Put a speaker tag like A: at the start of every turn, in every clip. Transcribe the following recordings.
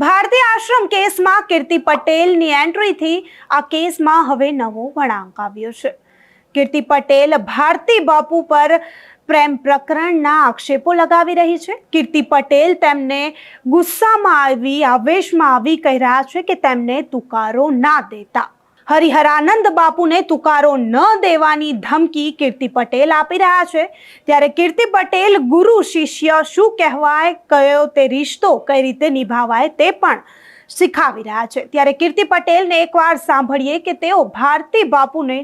A: ભારતીય આશ્રમ કેસમાં કીર્તિ પટેલની એન્ટ્રીથી આ કેસમાં હવે નવો વળાંક આવ્યો છે. કીર્તિ પટેલ ભારતી બાપુ પર પ્રેમ પ્રકરણના આક્ષેપો લગાવી રહી છે. કીર્તિ પટેલ તેમને ગુસ્સામાં આવી, આવેશમાં આવી કહી રહ્યા છે કે તેમને તુકારો ના દેતા. હરિહરાનંદ બાપુને તુકારો ન દેવાની ધમકી કીર્તિ પટેલ આપી રહ્યા છે. ત્યારે કીર્તિ પટેલ, ગુરુ, શિષ્ય શું કહેવાય, કયો તે રિશ્તો, કઈ રીતે નિભાવાય તે પણ શીખાવી રહ્યા છે. ત્યારે કીર્તિ પટેલને એકવાર સાંભળીએ કે તેઓ ભારતી બાપુને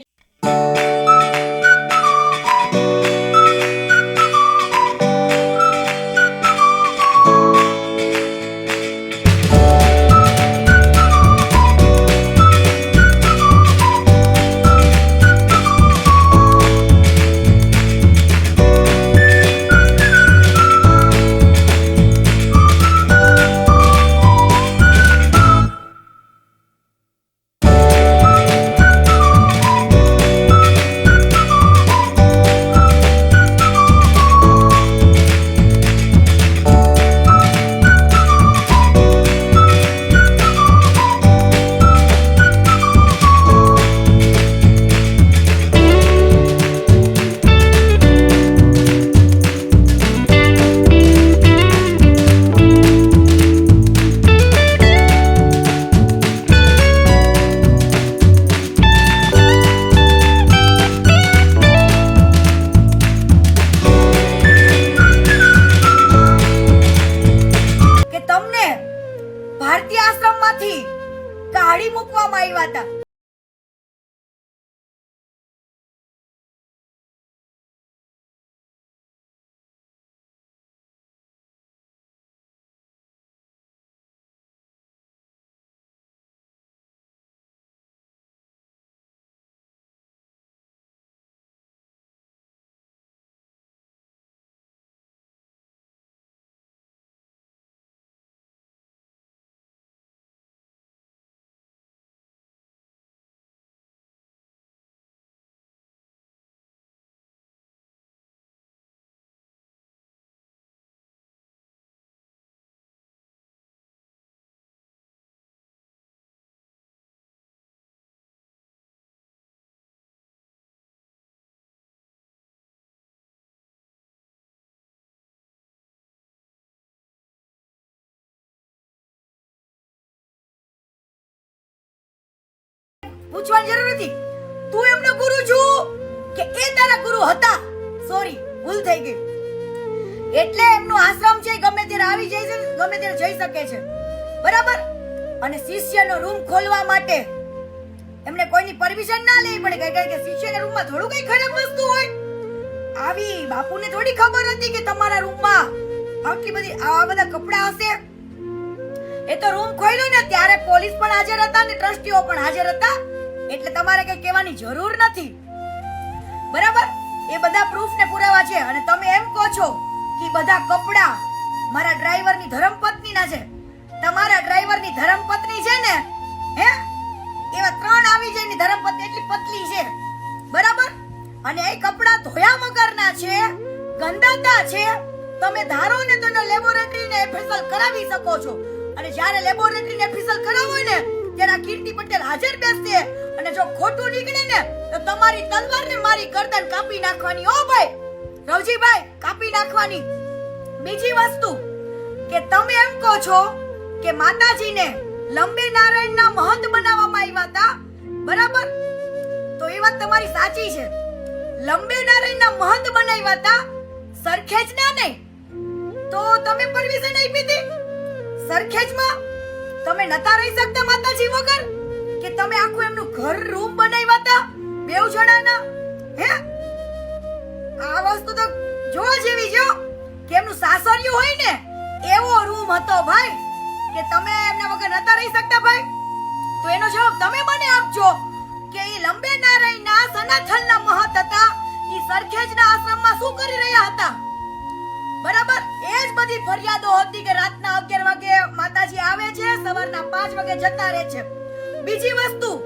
B: આવ્યા હતા પૂછવાની જરૂર નથી. તું એમનો ગુરુ છું કે એ તારા ગુરુ હતા. સોરી ભૂલ થઈ ગઈ. એટલે એમનો આશ્રમ છે ગમે ત્યારે આવી જાય છે ગમે ત્યારે જઈ શકે છે. બરાબર? અને શિષ્યનો રૂમ ખોલવા માટે એમને કોઈની પરમિશન ના લેવી પડે, કારણ કે શિષ્યના રૂમમાં થોડું કઈ ખરાબ વસ્તુ હોય. આવી બાપુને થોડી ખબર હતી કે તમારા રૂમમાં આટલી બધી, આવા બધા કપડા હશે? એ તો રૂમ ખોલ્યો ને, ત્યારે પોલીસ પણ હાજર હતા ને ટ્રસ્ટીઓ પણ હાજર હતા. એટલે તમારે કઈ કહેવાની જરૂર નથી. બરાબર? એ બધા પ્રૂફ ને પુરાવા છે અને તમે એમ કહો છો કે બધા કપડા મારા ડ્રાઈવરની ધર્મપત્નીના છે. તમારા ડ્રાઈવરની ધર્મપત્ની છે ને, હે? એવા ત્રણ આવી જાય ની ધર્મપત્ની એટલી પતલી છે. બરાબર? અને એ કપડા ધોયા વગરના છે, ગંદાતા છે. તમે ધારો ને તો લેબોરેટરી ને એફએસએલ કરાવી શકો છો. અને જ્યારે લેબોરેટરી ને એફએસએલ કરાવો ને ત્યારે કીર્તિ પટેલ હાજર બેસશે. અને જો ખોટું નીકળે ને, તો તમારી તલવાર ને મારી ગરદન કાપી નાખવાની. ઓ ભાઈ, રવજીભાઈ, કાપી નાખવાની. બીજી વસ્તુ કે તમે એમ કહો છો કે માતાજીને લંબે નારાયણના મહંત બનાવવામાં આવ્યા હતા. બરાબર? તો એ વાત તમારી સાચી છે. લંબે નારાયણના મહંત બનાવ્યા હતા. સરખેજના નહીં. તો તમે પરમિશન આપી હતી? સરખેજમાં? તમે નતા રહી શકતા માતાજી વગર? કે તમે આખું એમનું ઘર રૂમ બનાવ્યા હતા? બેવ જણાના? હે? આ વસ્તુ તો જોવા જેવી જો કે એમનું સાસરિયું હોય ને, એવો રૂમ હતો ભાઈ. કે તમે એમના વગર નતા રહી શકતા ભાઈ. તો એનો જવાબ તમે મને આપજો કે એ લંબે નારાયણના સનાથલના મહત હતા. એ સરખેજના આશ્રમમાં શું કરી રહ્યા હતા? બરાબર, એ જ બધી ફરિયાદો હતી કે રાતના 11 વાગે માતાજી આવે છે, સવારના 5 વાગે જતા રહે છે. બીજી વસ્તુ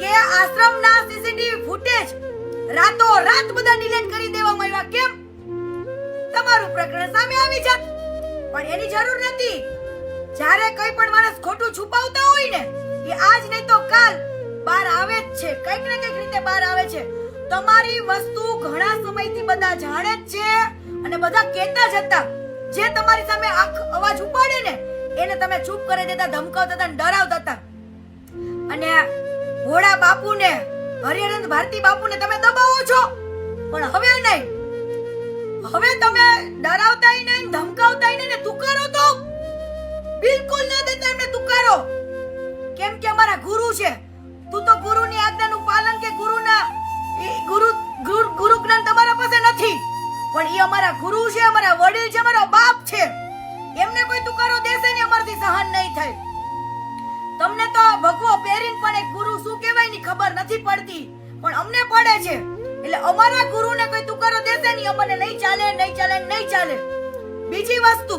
B: કે આશ્રમના સીસીટીવી ફૂટેજ રાતો રાત બધા ડિલીટ કરી દેવામાં આવ્યા. કેમ? તમારું પ્રકરણ સામે આવી જાત. પણ એની જરૂર નથી. જ્યારે કોઈ પણ માણસ ખોટું છુપાવતા હોય ને, એ આજ નહીં તો કાલ બહાર આવે જ છે. કંઈક ને કંઈક રીતે બહાર આવે છે. તમારી વસ્તુ ઘણા સમયથી બધા જાણે જ છે. અને બધા કહેતા જ હતા જે તમારી સામે આખ અવાજ ઉપાડે ને, એને તમે ચૂપ કરી દેતા, ધમકાવતા હતા ડરાવતા હતા. અને ભોળા બાપુને હરિહરંદ ભારતી બાપુને તમે દબાવો છો. પણ હવે નહીં. હવે તમે ડરાવતાય નહીં ધમકાવતાય નહીં ને તુકારો તો. બિલકુલ ન દેતા એમને તુકારો. કેમ કે અમારા ગુરુ છે. તું તો ગુરુની આજ્ઞાનું પાલન કે ગુરુના ગુરુ એ અમારા ગુરુ છે, અમારા વડીલ છે, અમારો બાપ છે. એમને કોઈ તુકારો દેશે ને અમારથી સહન નહીં થાય. તમને તો ભગવો પહેરીને પણ એક ગુરુ શું કહેવાયની ખબર નથી પડતી, પણ અમને પડે છે. એટલે અમારા ગુરુને કોઈ તુકારો દેશે નહીં અમને નહીં ચાલે નહીં ચાલે નહીં ચાલે. બીજી વસ્તુ,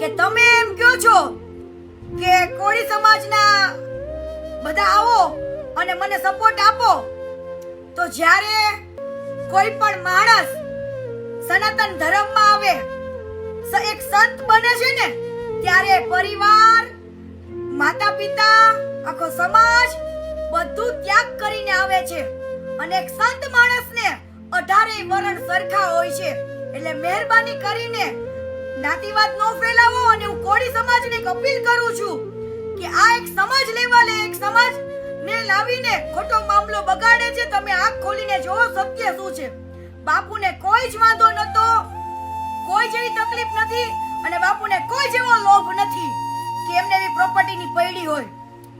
B: કે તમે એમ કહો છો કે કોળી સમાજના બધા આવો અને મને સપોર્ટ આપો, તો જ્યારે કોઈ પણ માણસ સનાતન ધર્મમાં આવે. એક સંત બને છે ને, ત્યારે પરિવાર માતા પિતા આખો સમાજ બધું ત્યાગ કરીને આવે છે. અને એક સંત માણસને અઢારેય વરણ સરખા હોય છે. એટલે મહેરબાની કરીને જ્ઞાતિવાદ નો ફેલાવો અને હું કોળી સમાજને એક અપીલ કરું છું કે આ એક સમાજ લેવલે એક સમાજ ને લાવીને ખોટો મામલો બગાડે છે. તમે આંખ ખોલીને જોવો સત્ય શું છે. બાપુને કોઈ જ વાંધો નતો કોઈ જેવી તકલીફ નથી અને બાપુને કોઈ જેવો લોભ નથી કે એમને એવી પ્રોપર્ટીની પૈડી હોય.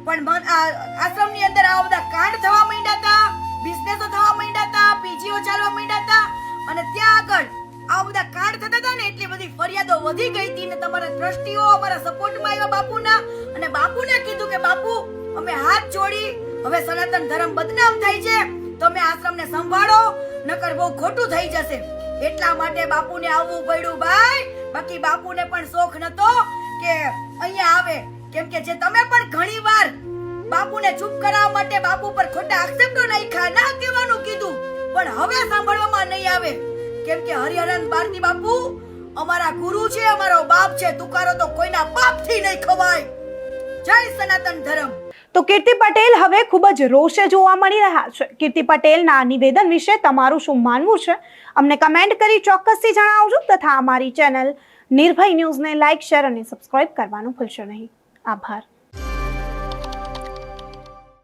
B: પણ આશ્રમની અંદર આ બધા કાંડ થવા માંડ્યા હતા બિઝનેસો થવા માંડ્યા હતા પીજીઓ ચાલવા માંડ્યા હતા અને ત્યાં આગળ આ બધા કાંડ થતા હતા ને એટલી બધી ફરિયાદો વધી ગઈ હતી ને તમારા દ્રષ્ટિઓ અમારા સપોર્ટમાં આવ્યા બાપુના અને બાપુને કીધું કે બાપુ, અમે હાથ જોડી, હવે સનાતન ધર્મ બદનામ થાય છે. તમે આશ્રમને સંભાળો નકર બહુ ખોટું થઈ જશે. એટલા માટે બાપુને આવવું પડ્યું ભાઈ. બાકી બાપુને પણ શોખ નતો કે અહીંયા આવે. કેમ કે જે તમે પણ ઘણી વાર બાપુને ચૂપ કરાવવા માટે બાપુ પર ખોટા આક્ષેપો નાખ્યા, ના કહેવાનું કીધું. પણ હવે સાંભળવામાં નહીં આવે. કેમ કે હરિહરન ભારતી બાપુ, અમારા ગુરુ છે, અમારો બાપ છે, તુકારો તો કોઈના બાપથી નહીં ખવાય. જય સનાતન ધર્મ.
A: તો કીર્તિ પટેલ હવે ખૂબ જ રોષે જોવા મળી રહ્યા છે. કીર્તિ પટેલના નિવેદન વિશે તમારું શું માનવું છે? અમને કમેન્ટ કરી ચોક્કસથી જણાવજો તથા અમારી ચેનલ નિર્ભય ન્યૂઝને લાઇક શેર અને સબસ્ક્રાઇબ કરવાનું ભૂલશો નહીં. આભાર.